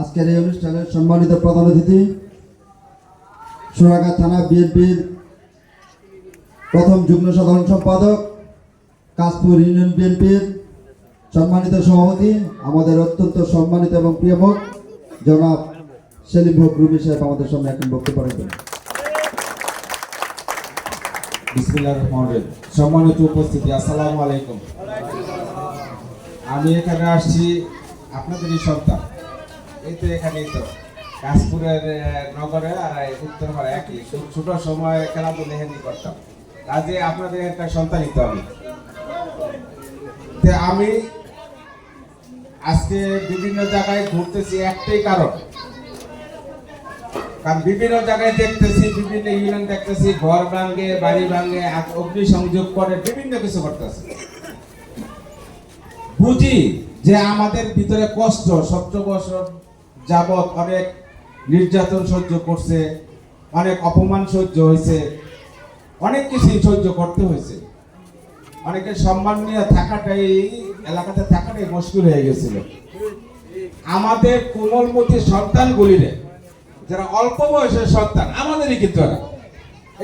আজকের এই অনুষ্ঠানের সম্মানিত প্রধান অতিথি, সোনাগাঁ থানা বিএনপির প্রথম যুগ্ম সাধারণ সম্পাদক কাশপুর ইউনিয়ন বিএনপির সম্মানিত সভাপতি, আমাদের অত্যন্ত সম্মানিত এবং প্রিয় মুখ জনাব সেলিম হক রুমি সাহেব আমাদের সামনে এখন বক্তব্য রাখবেন। সম্মানিত উপস্থিতি, আসসালামু আলাইকুম। আমি এখানে আসছি আপনাদেরই সন্তান। এখানেই তো কাশপুরের নগরে আর উত্তরপাড়া একই। ছোট সময় করতাম। কাজে আপনাদের একটা আমি। আমি আজকে বিভিন্ন জায়গায় ঘুরতেছি, একটাই কারণ। কারণ বিভিন্ন জায়গায় দেখতেছি, বিভিন্ন ইউনিয়ন দেখতেছি, ঘর ভাঙে, বাড়ি ভাঙে অগ্নি সংযোগ করে, বিভিন্ন কিছু করতেছে। বুঝি যে আমাদের ভিতরে কষ্ট সতেরো বছর যাবৎ অনেক নির্যাতন সহ্য করছে অনেক অপমান সহ্য হয়েছে অনেক কিছুই সহ্য করতে হয়েছে। অনেকের সম্মান নিয়ে থাকাটাই এলাকাতে থাকাটাই মুশকিল হয়ে গেছিল। আমাদের কোমলমতি সন্তানগুলিরে যারা অল্প বয়সের সন্তান আমাদেরই কিন্তু।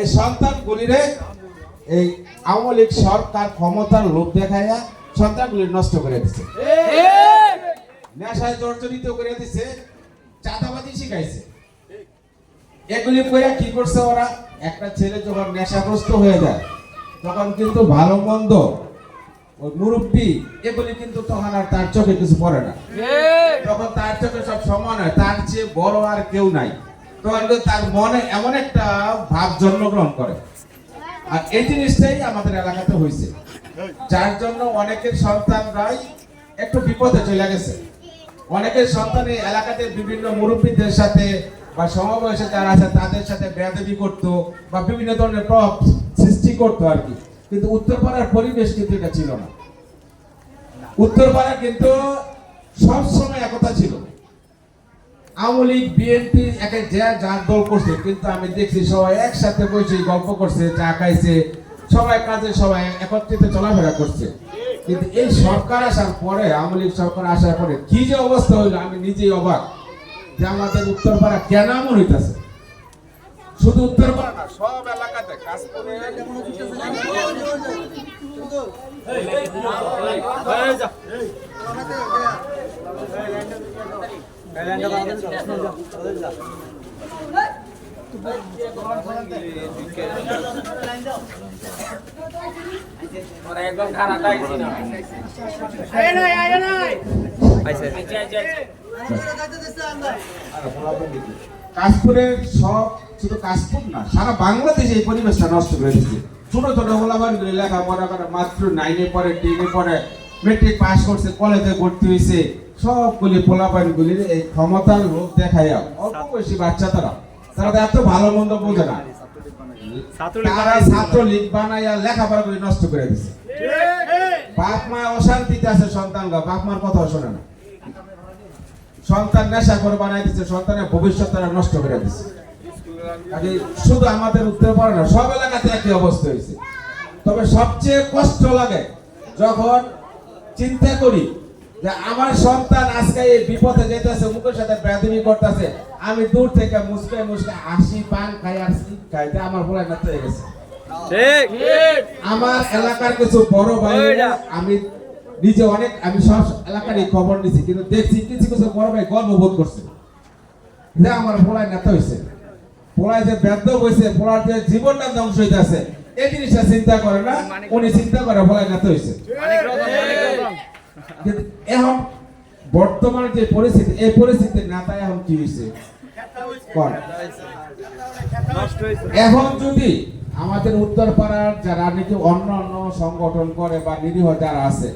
এই সন্তানগুলিরে এই আওয়ামী লীগ সরকার ক্ষমতার লোভ দেখাইয়া সন্তানগুলি নষ্ট করে দিচ্ছে নেশায় জর্জরিত করে দিছে। চাঁদাবাজি শিখাইছে। এগুলি করে কি করছে ওরা? একটা ছেলে যখন নেশাগ্রস্ত হয়ে যায় তখন কিন্তু ভালো মন্দ ওই মুরব্বী এগুলি কিন্তু তখন আর তার চোখে কিছু পড়ে না। তখন তার চোখে সব সমান হয়। তার চেয়ে বড় আর কেউ নাই। তখন কিন্তু তার মনে এমন একটা ভাব জন্মগ্রহণ করে। আর এই জিনিসটাই আমাদের এলাকাতে হয়েছে যার জন্য অনেকের সন্তানরাই একটু বিপদে চলে গেছে। অনেকের সন্তান এলাকাতে বিভিন্ন মুরব্বীদের সাথে বা সমবয়সে যারা আছে, তাদের সাথে বেয়াদবি করতো বা বিভিন্ন ধরনের প্রভাব সৃষ্টি করতো আর কি। কিন্তু উত্তরপাড়ার পরিবেশ কিন্তু এটা ছিল না। উত্তরপাড়া কিন্তু সবসময় একতা ছিল। আওয়ামী লীগ বিএনপি একে যে যার দল করছে, কিন্তু আমি দেখছি সবাই একসাথে বসে গল্প করছে, চা খাইছে, সবাই কাজে সবাই একত্রিত চলাফেরা করছে। কিন্তু এই সরকার আসার পরে, আওয়ামী লীগ সরকার আসার পরে কি যে অবস্থা হইল, আমি নিজেই অবাক যে আমাদের উত্তরপাড়া কেন এমন হইতেছে? শুধু উত্তরপাড়া না, সব এলাকাতে কাশপুরের সব শুধু কাশপুর না, সারা বাংলাদেশে এই পরিবেশটা নষ্ট করে দিচ্ছে ছোট ছোট গোলাবানগুলি লেখাপড়া করে মাত্র নাইনে পড়ে টেনে পড়ে মেট্রিক পাস করছে কলেজে ভর্তি হয়েছে, সবগুলি পোলাপানগুলির এই ক্ষমতার লোক দেখাইয়া অল্প বয়সী বাচ্চা তারা তারা তো এত ভালো মন্দ বোঝে না। তারা ছাত্রলীগ বানাইয়া লেখাপড়া করে নষ্ট করে দিছে। বাপ মা অশান্তিতে আছে সন্তানরা বাপ মার কথা শোনে না। সন্তান নেশা করে বানাই দিচ্ছে সন্তানের ভবিষ্যৎ তারা নষ্ট করে দিচ্ছে কাজে শুধু আমাদের না সব এলাকাতে একই অবস্থা হয়েছে। তবে সবচেয়ে কষ্ট লাগে যখন চিন্তা করি যে আমার সন্তান আজকে এই বিপদে যেতেছে মুখের সাথে ব্যাধমি করতেছে আমি দূর থেকে মুসকে মুসকে হাসি পান খাই আর সিট খাই যে আমার ভোলা না হয়ে গেছে। আমার এলাকার কিছু বড় ভাই আমি নিজে অনেক আমি সব এলাকারই খবর নিছি কিন্তু দেখছি কিছু কিছু বড় ভাই গর্ববোধ করছে। যে আমার পোলায় নেতা হয়েছে। পোলায় যে ব্যর্থ হয়েছে পোলার যে জীবনটা ধ্বংস হইতেছে এই জিনিসটা চিন্তা করে না উনি চিন্তা করে পোলায় নেতা হয়েছে। এখন বর্তমান যে পরিস্থিতি এই পরিস্থিতির নেতা এখন কি হয়েছে? কোন? এখন যদি আমাদের উত্তরপাড়ার যারা নাকি অন্য অন্য সংগঠন করে বা নিরীহ যারা আছে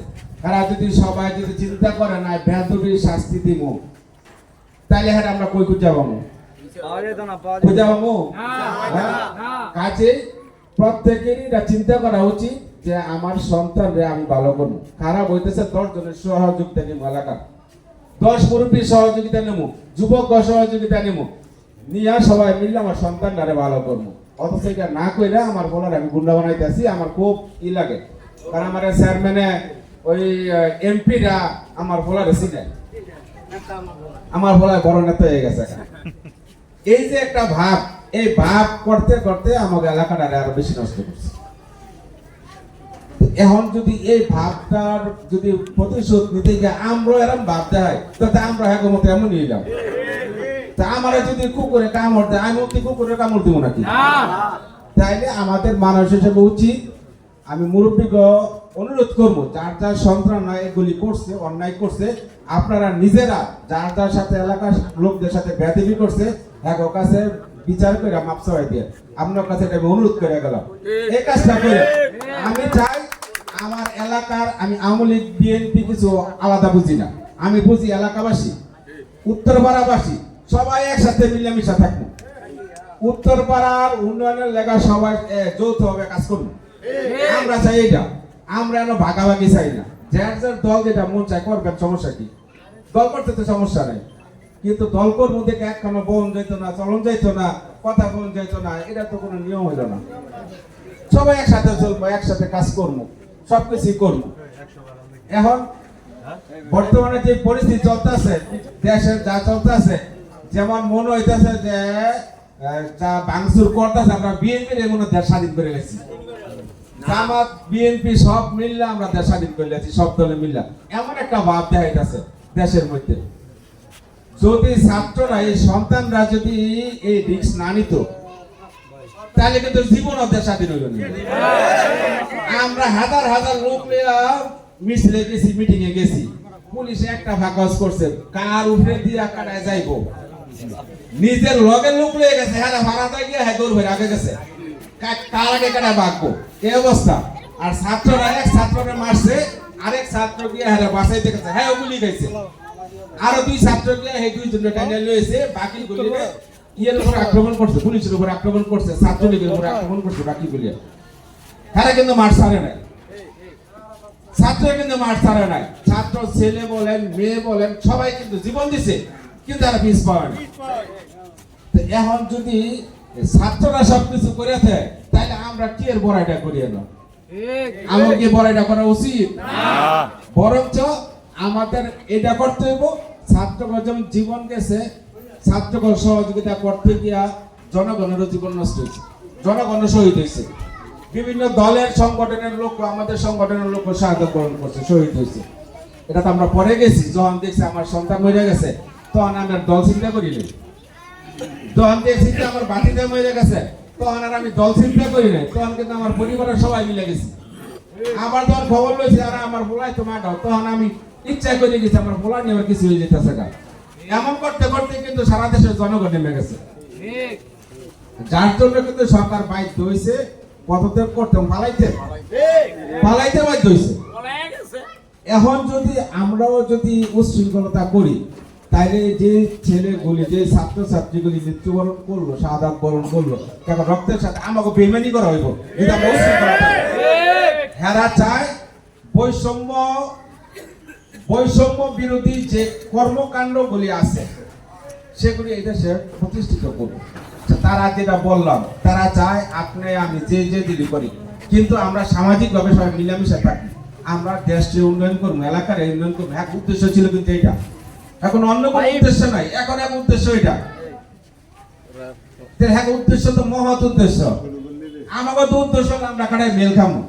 তারা যদি সবাই যদি চিন্তা করে না শাস্তি দিব তাহলে হ্যাঁ আমরা কই পাবো? হ্যাঁ? কাজে প্রত্যেকেরই এটা চিন্তা করা উচিত যে আমার সন্তানরে আমি ভালো করব। খারাপ হইতেছে দশ জনের সহযোগিতা নিব এলাকার। দশ মুরব্বীর সহযোগিতা নেব যুবক সহযোগিতা নেব নিয়ে সবাই মিলে আমার সন্তান সন্তানটারে ভালো করব। অথচ এটা না কইলে আমার বলার আমি গুন্ডা বানাইতেছি, আমার খুব ই লাগে। কারণ আমার চেয়ারম্যানে ওই এমপিরা আমার বলার চিনে। আমার বলায় বড় নেতা হয়ে গেছে এই যে একটা ভাব, এই ভাব করতে করতে আমাকে এলাকাটা আরও বেশি নষ্ট করছে। এখন যদি এই ভাবটার যদি প্রতিশোধ নিতে গিয়ে আমরা এরকম ভাব দেয় তাতে আমরা হ্যাঁ মতো এমন নিলাম তা আমার যদি কুকুরে কামড় দেয় আমি কি কুকুরে কামড় দিব নাকি? তাইলে আমাদের মানুষ হিসেবে উচিত আমি মুরব্বীগ অনুরোধ করব যার যার সন্তান এগুলি করছে অন্যায় করছে আপনারা নিজেরা যার যার সাথে এলাকার লোকদের সাথে ব্যাধি করছে এক কাছে বিচার করে মাপ চাওয়াই দিয়ে আপনার কাছে এটা আমি অনুরোধ করে গেলাম। এই কাজটা করে আমি চাই আমার এলাকার আমি আওয়ামী লীগ বিএনপি কিছু আলাদা বুঝি না। আমি বুঝি এলাকাবাসী উত্তর উত্তরপাড়াবাসী সবাই একসাথে মিলেমিশে থাকব। উত্তর পাড়ার উন্নয়নের লেখা সবাই যৌথভাবে কাজ করব। আমরা চাই এটা আমরা এন ভাগাভাগি চাই না। যার যার দল যেটা মন চাই করবেন সমস্যা কি? দল করতে তো সমস্যা নেই। কিন্তু দল করব দেখে একখানো বোন যাইত না চলন যাইতো না কথা বোন যাইতো না এটা তো কোনো নিয়ম হইল না। সবাই একসাথে চলবো একসাথে কাজ করব সবকিছুই করব। এখন বর্তমানে যে পরিস্থিতি চলতেছে দেশের যা চলতেছে যেমন মনে হইতেছে যে যা ভাঙচুর করতেছে আমরা বিএনপির এগুলো দেশ স্বাধীন করে গেছি জামাত বিএনপি সব মিললে আমরা দেশ স্বাধীন করে গেছি সব দলে মিললে। এমন একটা ভাব দেখাইতেছে দেশের মধ্যে। যদি ছাত্ররা এই সন্তানরা যদি এই রিক্স না নিত তাহলে কিন্তু জীবন দেশ স্বাধীন হইল আমরা হাজার হাজার লোক মিছিলে গেছি মিটিং এ গেছি। পুলিশ একটা ফাঁকাজ করছে কার উপরে দিয়া কাটায় যাইবো? নিজের লগের লোক গেছে হ্যাঁ ভাড়াটা গিয়ে হ্যাঁ আগে গেছে। আগে বাঁকবো? অবস্থা? আর ছাত্ররা এক ছাত্ররা মারছে, আরেক ছাত্র গিয়ে হ্যাঁ বাসাইতে গেছে। হ্যাঁ গুলি আরও দুই ছাত্র গিয়ে এই দুই জন্য টাইনে লয়েছে বাকি ইয়ের উপর আক্রমণ করছে, পুলিশের উপর আক্রমণ করছে, ছাত্রলীগের উপর আক্রমণ করছে বাকি গুলি হ্যাঁ কিন্তু মার ছাড়ে নাই। ছাত্র কিন্তু মার ছাড়ে নাই। ছাত্র ছেলে বলেন, মেয়ে বলেন, সবাই কিন্তু জীবন দিছে। কিন্তু তারা তো এখন যদি ছাত্ররা সবকিছু করে দেয় তাহলে আমরা কি এর বড়াইটা করিয়ে না আমার কি বড়াইটা করা উচিত? বরঞ্চ আমাদের এটা করতে হইব ছাত্রগণ যেমন জীবন গেছে ছাত্রগণ সহযোগিতা করতে গিয়া জনগণেরও জীবন নষ্ট হয়েছে জনগণ শহীদ হয়েছে বিভিন্ন দলের সংগঠনের লোক আমাদের সংগঠনের লোক সাহায্য গ্রহণ করছে শহীদ হয়েছে এটা তো আমরা পরে গেছি যখন দেখছি আমার সন্তান মরে গেছে তখন আমি আর দল চিন্তা করিনি তখন দেখছি যে আমার বাতিতে মরে গেছে। তখন আর আমি দল চিন্তা করি নাই। তখন কিন্তু আমার পরিবারের সবাই মিলে গেছি। আবার তখন খবর লইছে আর আমার তো মাটাও তখন আমি ইচ্ছা করে গেছি আমার নিয়ে আমার কিছু হয়ে যেতেছে গা। এমন করতে করতে কিন্তু সারা দেশের জনগণ নেমে গেছে। যার জন্য কিন্তু সরকার বাধ্য হয়েছে পদত্যাগ করতে পালাইতে। পালাইতে বাধ্য হয়েছে। এখন যদি আমরাও যদি উশৃঙ্খলতা করি তাইলে যে ছেলেগুলি, যে ছাত্র ছাত্রীগুলি মৃত্যুবরণ করল শাহাদাত বরণ করল, কেন রক্তের সাথে আমাকে বেমানি করা হইব? আমরা হেরা চায় বৈষম্য বৈষম্য বিরোধী যে কর্মকাণ্ড কর্মকাণ্ডগুলি আছে, সেগুলি এই দেশে প্রতিষ্ঠিত করব। তারা যেটা বললাম, তারা চায় আপনি, আমি যে যে দিদি করি, কিন্তু আমরা সামাজিকভাবে সবাই মিলামিশে থাকি। আমরা দেশকে উন্নয়ন করব, এলাকার উন্নয়ন করব, এক উদ্দেশ্য ছিল কিন্তু এটা এখন অন্য কোনো উদ্দেশ্য নাই। এখন এক উদ্দেশ্য এটা। এক উদ্দেশ্য তো মহৎ উদ্দেশ্য। আমাকে তো উদ্দেশ্য আমরা কাটায় মেল খামো।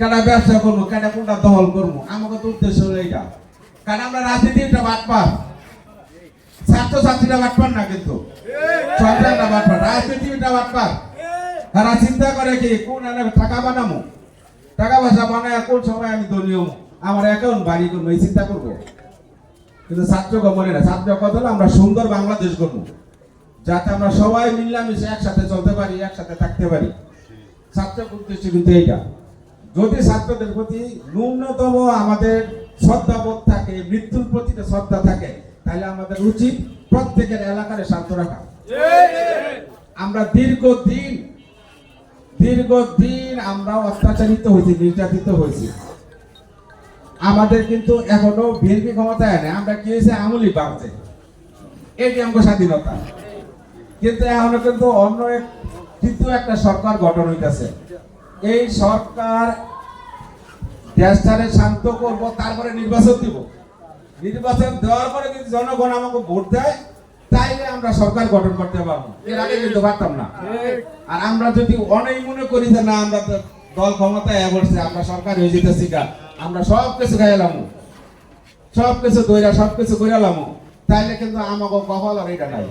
কাটা ব্যবসা করব কাটা কোনটা দখল করব। আমাকে তো উদ্দেশ্য হলো এটা। কারণ আমরা রাজনীতিটা বাটপার ছাত্র ছাত্রীরা বাটপার না কিন্তু। সন্তানরা বাটপার রাজনীতিটা বাটপার তারা চিন্তা করে কি কোন এনে টাকা বানামো? টাকা পয়সা বানায় কোন সময় আমি দলীয়? আমার অ্যাকাউন্ট বাড়ি করব এই চিন্তা করব। কিন্তু ছাত্র মনে না ছাত্র কথা হলো আমরা সুন্দর বাংলাদেশ করব যাতে আমরা সবাই মিলামিশে একসাথে চলতে পারি, একসাথে থাকতে পারি। ছাত্র উদ্দেশ্য কিন্তু এইটা। যদি ছাত্রদের প্রতি ন্যূনতম আমাদের শ্রদ্ধাবোধ থাকে, মৃত্যুর প্রতি শ্রদ্ধা থাকে, তাহলে আমাদের উচিত প্রত্যেকের এলাকার শান্ত রাখা। আমরা দীর্ঘদিন দীর্ঘদিন আমরা অত্যাচারিত হয়েছি, নির্যাতিত হয়েছি। আমাদের কিন্তু এখনও বিএনপি ক্ষমতায় নেই আমরা কি হয়েছে? আমলি বাড়ছে। এটি আমাকে স্বাধীনতা। কিন্তু এখনও কিন্তু অন্য তৃতীয় একটা সরকার গঠন হইতেছে। এই সরকার দেশটারে শান্ত করব, তারপরে নির্বাচন দিব। নির্বাচন দেওয়ার পরে যদি জনগণ আমাকে ভোট দেয়, তাইলে আমরা সরকার গঠন করতে পারব। এর আগে কিন্তু পারতাম না। আর আমরা যদি অনেক মনে করি যে না, আমরা তো দল ক্ষমতায় বলছে আমরা সরকার হয়ে যেতেছি গা। আমরা সব কিছু খাইলাম সব কিছু দইরা, সব কিছু কইরালাম তাইলে কিন্তু আমাকে কপাল আর এটা নাই।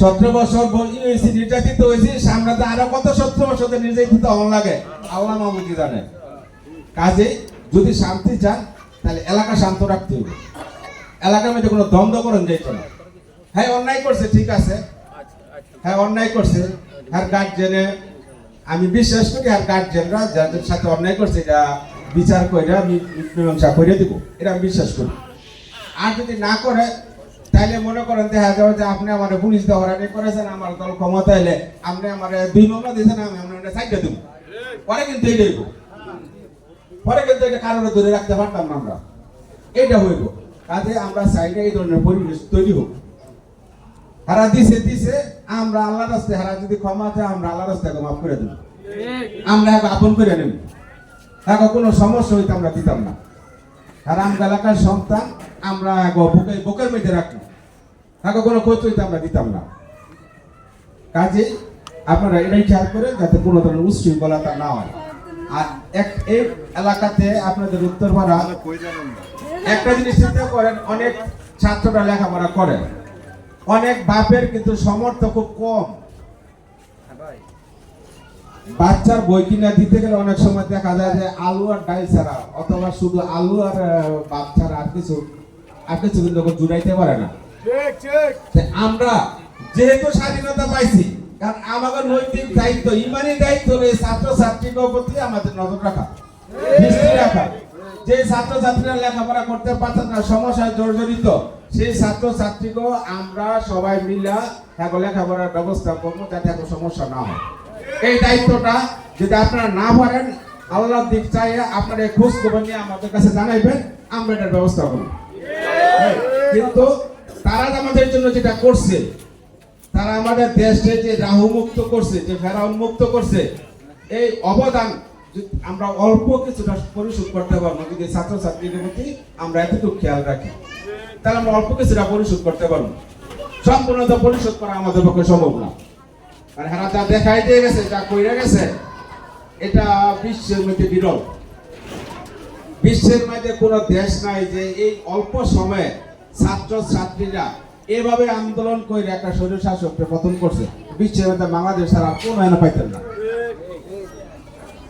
সতেরো বছর হয়েছি নির্যাতিত হয়েছি সামনে তো আরও কত সতেরো বছর নির্যাতিত হন লাগে। আল্লাহ মাহমুদি জানে? কাজে যদি শান্তি চান তাহলে এলাকা শান্ত রাখতে হবে এলাকার মধ্যে কোনো দ্বন্দ্ব করেন যাইত না। হ্যাঁ অন্যায় করছে, ঠিক আছে। হ্যাঁ অন্যায় করছে। আর গার্জেনে আমি বিশ্বাস করি, আর গার্জেনরা যাদের সাথে অন্যায় করছে, এটা বিচার করে আমি মীমাংসা করে দিব, এটা আমি বিশ্বাস করি। আর যদি না করে, তাইলে মনে করেন দেখা যাবে যে আপনি আমার পুলিশ দহরানি করেছেন, আমার দল ক্ষমতা এলে আপনি আমার দুই মামলা দিয়েছেন, আমি আপনার সাইডে দেবো। পরে কিন্তু হইব। পরে কিন্তু এটা কারণে ধরে রাখতে পারতাম না আমরা। এটা হইব। কাজে আমরা সাইডে এই ধরনের পরিবেশ তৈরি হোক। হারা দিছে দিছে, আমরা আল্লাহ রাস্তায়, হারা যদি ক্ষমা চায়, আমরা আল্লাহ রাস্তায় মাফ করে দেব। আমরা আপন করে নেব। এখন কোনো সমস্যা হইতে আমরা দিতাম না। আর আমরা এলাকার সন্তান, আমরা বুকে, বুকের মধ্যে রাখব এখন কোনো ক্ষতি হইতে আমরা দিতাম না। কাজে আপনারা এটাই খেয়াল করে যাতে কোনো ধরনের উচ্ছৃঙ্খলতা না হয়। আর এক, এই এলাকাতে আপনাদের উত্তর উত্তরপাড়া, একটা জিনিস চিন্তা করেন, অনেক ছাত্ররা লেখাপড়া করে। অনেক বাপের কিন্তু সামর্থ্য খুব কম। বাচ্চার বই কিনা দিতে গেলে অনেক সময় দেখা যায় যে আলু আর ডাল ছাড়া অথবা শুধু আলু আর ভাত ছাড়া আর কিছু আর কিছু কিন্তু জুড়াইতে পারে না। আমরা যেহেতু স্বাধীনতা পাইছি কারণ আমাদের নৈতিক দায়িত্ব ইমানি দায়িত্ব এই ছাত্র ছাত্রীদের প্রতি আমাদের নজর রাখা দৃষ্টি রাখা। যে ছাত্র ছাত্রীরা লেখাপড়া করতে পারছে না সমস্যায় জর্জরিত সেই ছাত্র ছাত্রীকে আমরা সবাই মিলা এখন লেখাপড়ার ব্যবস্থা করব যাতে এত সমস্যা না হয়। এই দায়িত্বটা যদি আপনারা না পারেন আল্লাহর দিক চাইয়ে আপনারা খোঁজ খবর নিয়ে আমাদের কাছে জানাইবেন আমরা এটার ব্যবস্থা করব। হ্যাঁ, কিন্তু তারা আমাদের জন্য যেটা করছে তারা আমাদের দেশকে যে রাহু মুক্ত করছে যে ফেরাউন মুক্ত করছে এই অবদান আমরা অল্প কিছুটা পরিশোধ করতে পারব যদি ছাত্রছাত্রীদের প্রতি আমরা এতটুকু খেয়াল রাখি তাহলে আমরা অল্প কিছুটা পরিশোধ করতে পারব। সম্পূর্ণতা পরিশোধ করা আমাদের পক্ষে সম্ভব না। আর হারা যা দেখাই দিয়ে গেছে যা কইরা গেছে, এটা বিশ্বের মধ্যে বিরল। বিশ্বের মধ্যে কোনো দেশ নাই যে এই অল্প সময়ে ছাত্র ছাত্রীরা এভাবে আন্দোলন করে একটা শরীর শাসককে পতন করছে। বিশ্বের মধ্যে বাংলাদেশ ছাড়া পাইতেন না।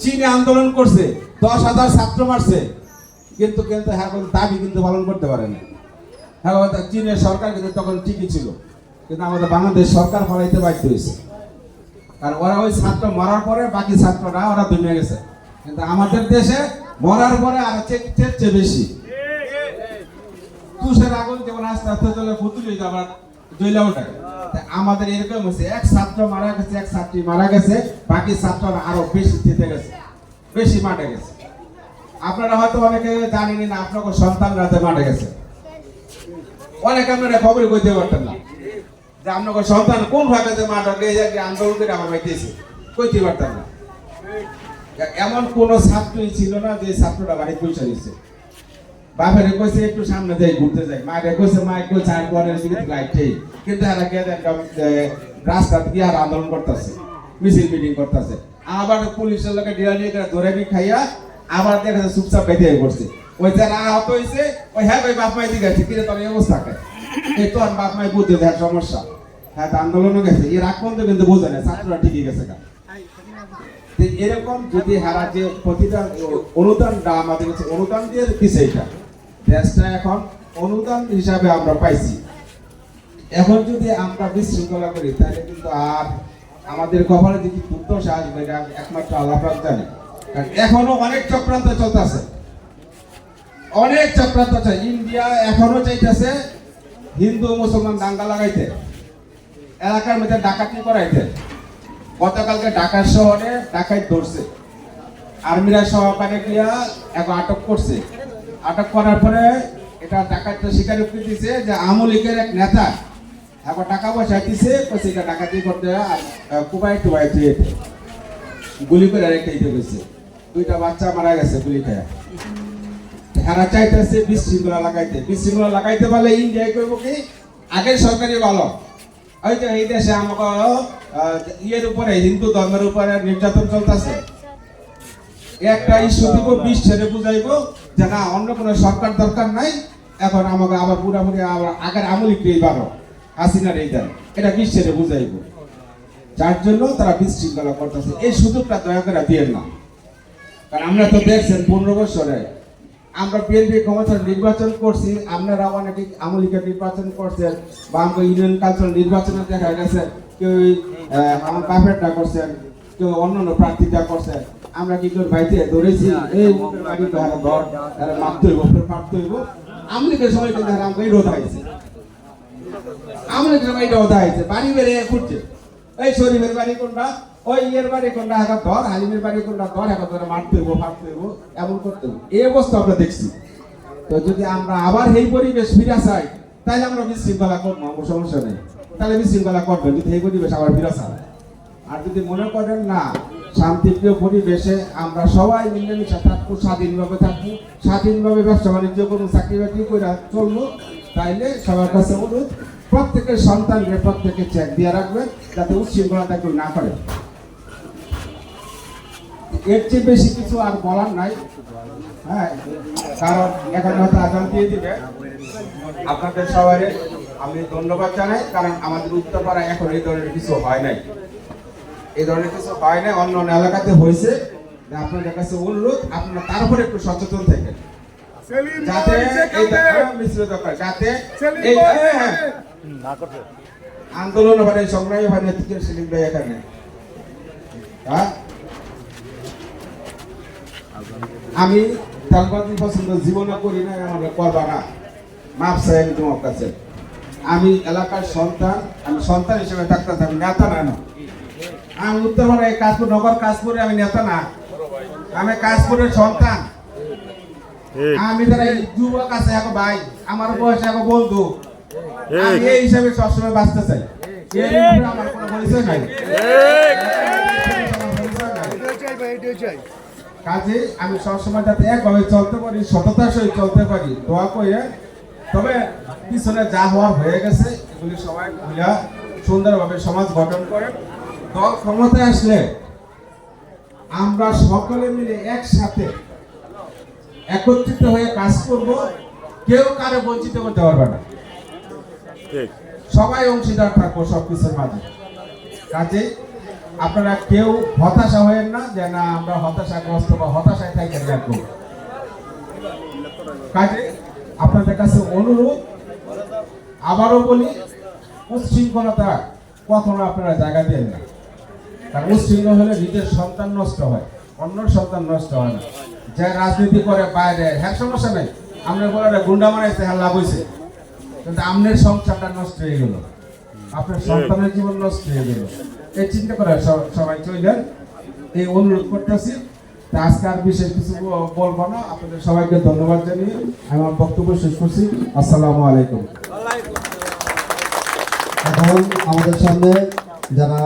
চীনে আন্দোলন করছে, দশ হাজার ছাত্র মারছে, কিন্তু কিন্তু হ্যাঁ দাবি কিন্তু পালন করতে পারে না হ্যাঁ চীনের সরকার কিন্তু তখন ঠিকই ছিল, কিন্তু আমাদের বাংলাদেশ সরকার ফলাইতে বাধ্য হয়েছে। আর ওরা ওই ছাত্র মরার পরে বাকি ছাত্ররা ওরা দুনিয়া গেছে। কিন্তু আমাদের দেশে মরার পরে আর চেয়ে বেশি। তুষের আগুন যেমন আস্তে আস্তে চলে ফুতুল হয়ে আবার জ্বলে ওঠে। আমাদের এরকম হয়েছে, এক ছাত্র মারা গেছে, এক ছাত্রী মারা গেছে, বাকি ছাত্ররা আরও বেশি জিতে গেছে, বেশি মাঠে গেছে। আপনারা হয়তো অনেকে জানেন না আপনার সন্তান রাতে মাঠে গেছে। অনেক আপনারা খবরই কইতে পারতেন না। যে সন্তান কোন ভাবে যে নিয়ে যায় আন্দোলন করে আমার পাইতেছে কইতে পারতেন না। এমন কোন ছাত্রই ছিল না যে ছাত্রটা বাড়ি পয়সা দিচ্ছে বাপের কইছে, একটু সামনে যাই, ঘুরতে যাই। মায়ের কইছে মায়ের কইছে আর পরে লাইটেই কিন্তু এরা কে রাস্তা দিয়ে আর আন্দোলন করতেছে, মিছিল মিটিং করতেছে। আবার পুলিশের লোকে ডিলা নিয়ে করে ধরে বি খাইয়া আবার দেখা চুপচাপ বেঁধে পড়ছে ওই যারা আহত হয়েছে ওই হ্যাঁ ভাই, বাপ মাই দিকে তোর এই অবস্থা কে এই তো আর বাপ মাই বুঝতে দেয় সমস্যা। হ্যাঁ আন্দোলনও গেছে। এর আগ পর্যন্ত কিন্তু বোঝে না ছাত্ররা ঠিকই গেছে গা। এরকম যদি হারা যে প্রতিটা অনুদানটা আমাদের কাছে, অনুদান দিয়ে এটা। দেশটা এখন অনুদান হিসাবে আমরা পাইছি। এখন যদি আমরা বিশৃঙ্খলা করি, তাহলে কিন্তু আর আমাদের কপালে যে কি দুর্দশা আসবে, এটা একমাত্র আল্লাহ পাক জানে। কারণ এখনও অনেক চক্রান্ত চলতেছে। অনেক চক্রান্ত আছে ইন্ডিয়া এখনও চাইতেছে হিন্দু, মুসলমান দাঙ্গা লাগাইতে এলাকার মধ্যে ডাকাতি করাইতে গতকালকে ঢাকা শহরে ডাকাত ধরছে। আর্মিরা সহকারে গিয়া এখন আটক করছে। আটক করার পরে এটা ডাকাতটা স্বীকারোক্তি দিছে যে আওয়ামী লীগের এক নেতা এখন টাকা পয়সা দিছে, কইছে এটা ডাকাতি করতে কুবাই টুবাই গুলি করে রেখে দিতে গেছে দুইটা বাচ্চা মারা গেছে গুলি খেয়ে হেরা চাইতেছে বিশৃঙ্খলা লাগাইতে। বিশৃঙ্খলা লাগাইতে পারলে ইন্ডিয়ায় করব কি? আগের সরকারি ভালো। ওই যে এই দেশে আমাকে ইয়ের উপরে, হিন্দু ধর্মের উপরে নির্যাতন চলতেছে। একটা ইস্যু দিব বিশ ছেড়ে বুঝাইবো যে না, অন্য কোনো সরকার দরকার নাই। এখন আমাকে আবার পুরাপুরি আবার আগের আমলিককেই বারো হাসিনার এই দেন। এটা বিশ ছেড়ে বুঝাইবো। যার জন্য তারা বিশৃঙ্খলা করতেছে। এই সুযোগটা দয়া করে দিয়ে না। কারণ আমরা তো দেখছেন পনেরো বছরে আমরা বিএনপি ক্ষমতা নির্বাচন করছি, আপনারা অনেকে আমলিকা নির্বাচন করছেন বা আমরা ইউনিয়ন কালচার নির্বাচনে দেখা গেছে, কেউ আমার বাপেরটা করছেন, কেউ অন্য অন্য প্রার্থীটা করছেন। আমরা কি করে বাড়িতে ধরেছি? এই বাড়ি তো হারা ঘর তারা মাপতে হইব ফের মাপতে হইব আমলিকের সময় কিন্তু হারা আমাকে রোধ হয়েছে। আমলিকের সময় এটা হয়েছে বাড়ি বেড়ে খুঁজছে এই শরীফের বাড়ি কোনটা? ওই ইয়ের বাড়ি কোনটা হাঁকা ধর, হালিমের বাড়ি কোনটা ধর হাঁকা ধরে মারতে হইব, ফাটতে হইব, এমন করতে হইব। এই অবস্থা আমরা দেখছি। তো যদি আমরা আবার এই পরিবেশ ফিরে চাই তাহলে আমরা বিশৃঙ্খলা করব, আমার সমস্যা নেই। তাহলে বিশৃঙ্খলা করবেন, যদি এই পরিবেশ আবার ফিরে চাই আর যদি মনে করেন না, শান্তিপ্রিয় পরিবেশে আমরা সবাই মিলেমিশে থাকব, স্বাধীনভাবে থাকব, স্বাধীনভাবে ব্যবসা বাণিজ্য করব, চাকরি বাকরি করে চলবো, তাইলে সবার কাছে অনুরোধ, প্রত্যেকের সন্তানকে প্রত্যেকে চেক দিয়ে রাখবেন, যাতে উচ্ছৃঙ্খলতা কেউ না করে। এর চেয়ে বেশি কিছু আর বলার নাই। হ্যাঁ কারণ এখন হয়তো আজান দিয়ে দিবে। আপনাদের সবাই আমি ধন্যবাদ জানাই কারণ আমাদের উত্তরপাড়া এখন এই ধরনের কিছু হয় নাই। এই ধরনের কিছু হয় নাই অন্য অন্য এলাকাতে হয়েছে। আপনাদের কাছে অনুরোধ আপনারা তার উপরে একটু সচেতন থাকেন। হ্যাঁ, হ্যাঁ, আন্দোলন মানে সংগ্রামী ভাই নেতৃত্বে সেলিম ভাই এখানে। হ্যাঁ? আমি তালবাদি পছন্দ জীবনে করি না আমার করবা না। মাপ চাই আমি তোমার কাছে। আমি এলাকার সন্তান আমি সন্তান হিসেবে থাকতে আমি নেতা না না। আমি উত্তরপাড়ায় কাজপুর নগর কাজপুরে আমি নেতা না। আমি কাজপুরের সন্তান। আমি তারা এই যুবক আছে এখন ভাই আমার বয়সে এখন বন্ধু। আমি এই হিসাবে সবসময় বাঁচতে চাই। আমার কোনো পরিচয় নাই। চাই। কাজে আমি সবসময় যাতে একভাবে চলতে পারি সততার সহিত চলতে পারি দোয়া করে তবে পিছনে যা হওয়ার হয়ে গেছে এগুলি সবাই ভুলা সুন্দরভাবে সমাজ গঠন করে দল ক্ষমতায় আসলে আমরা সকলে মিলে একসাথে একত্রিত হয়ে কাজ করব। কেউ কারে বঞ্চিত করতে পারবে না। সবাই অংশীদার থাকব সব কিছুর মাঝে। কাজে আপনারা কেউ হতাশা হয়েন না যে না, আমরা হতাশাগ্রস্ত বা হতাশায় থাকি রাখব কাজে আপনাদের কাছে অনুরোধ, আবারও বলি, উচ্ছৃঙ্খলতা কখনো আপনারা জায়গা দেন না। কারণ উচ্ছৃঙ্খল হলে নিজের সন্তান নষ্ট হয় অন্য সন্তান নষ্ট হয় না। যে রাজনীতি করে বাইরে হ্যাঁ সমস্যা নেই। আমরা বলে গুন্ডা মারাইছে হ্যাঁ লাভ হয়েছে কিন্তু আপনার সংসারটা নষ্ট হয়ে গেল। আপনার সন্তানের জীবন নষ্ট হয়ে গেল। এই চিন্তা করে সবাই চলবেন। এই অনুরোধ করতেছি। আজকে আর বিশেষ কিছু বলব না। আপনাদের সবাইকে ধন্যবাদ জানিয়ে আমি আমার বক্তব্য শেষ করছি। আসসালামু আলাইকুম। এখন আমাদের সামনে যারা